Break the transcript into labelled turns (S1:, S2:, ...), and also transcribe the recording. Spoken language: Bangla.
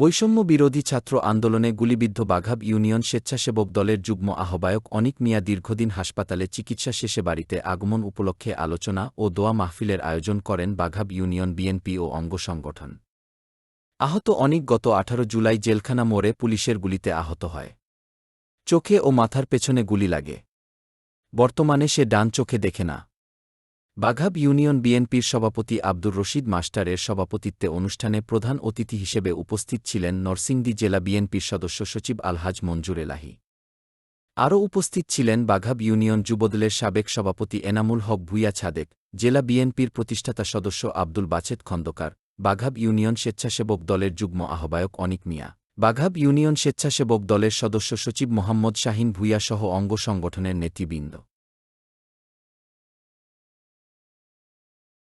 S1: বৈষম্য বিরোধী ছাত্র আন্দোলনে গুলিবিদ্ধ বাঘাব ইউনিয়ন স্বেচ্ছাসেবক দলের যুগ্ম আহ্বায়ক অনিক মিয়া দীর্ঘদিন হাসপাতালে চিকিৎসা শেষে বাড়িতে আগমন উপলক্ষে আলোচনা ও দোয়া মাহফিলের আয়োজন করেন বাঘাব ইউনিয়ন বিএনপি ও অঙ্গ সংগঠন আহত অনিক গত আঠারো জুলাই জেলখানা মোড়ে পুলিশের গুলিতে আহত হয় চোখে ও মাথার পেছনে গুলি লাগে বর্তমানে সে ডান চোখে দেখে না বাঘাব ইউনিয়ন বিএনপির সভাপতি আব্দুর রশিদ মাস্টারের সভাপতিত্বে অনুষ্ঠানে প্রধান অতিথি হিসেবে উপস্থিত ছিলেন নরসিংদী জেলা বিএনপির সদস্য সচিব আলহাজ মঞ্জুর এলাহি আরও উপস্থিত ছিলেন বাঘাব ইউনিয়ন যুবদলের সাবেক সভাপতি এনামুল হক ভুইয়া ছাদেক জেলা বিএনপির প্রতিষ্ঠাতা সদস্য আব্দুল বাছেদ খন্দকার বাঘাব ইউনিয়ন স্বেচ্ছাসেবক দলের যুগ্ম আহ্বায়ক অনিক মিয়া বাঘাব ইউনিয়ন স্বেচ্ছাসেবক দলের সদস্য সচিব মোহাম্মদ শাহিন ভুইয়াসহ
S2: সহ অঙ্গ সংগঠনের নেতৃবৃন্দ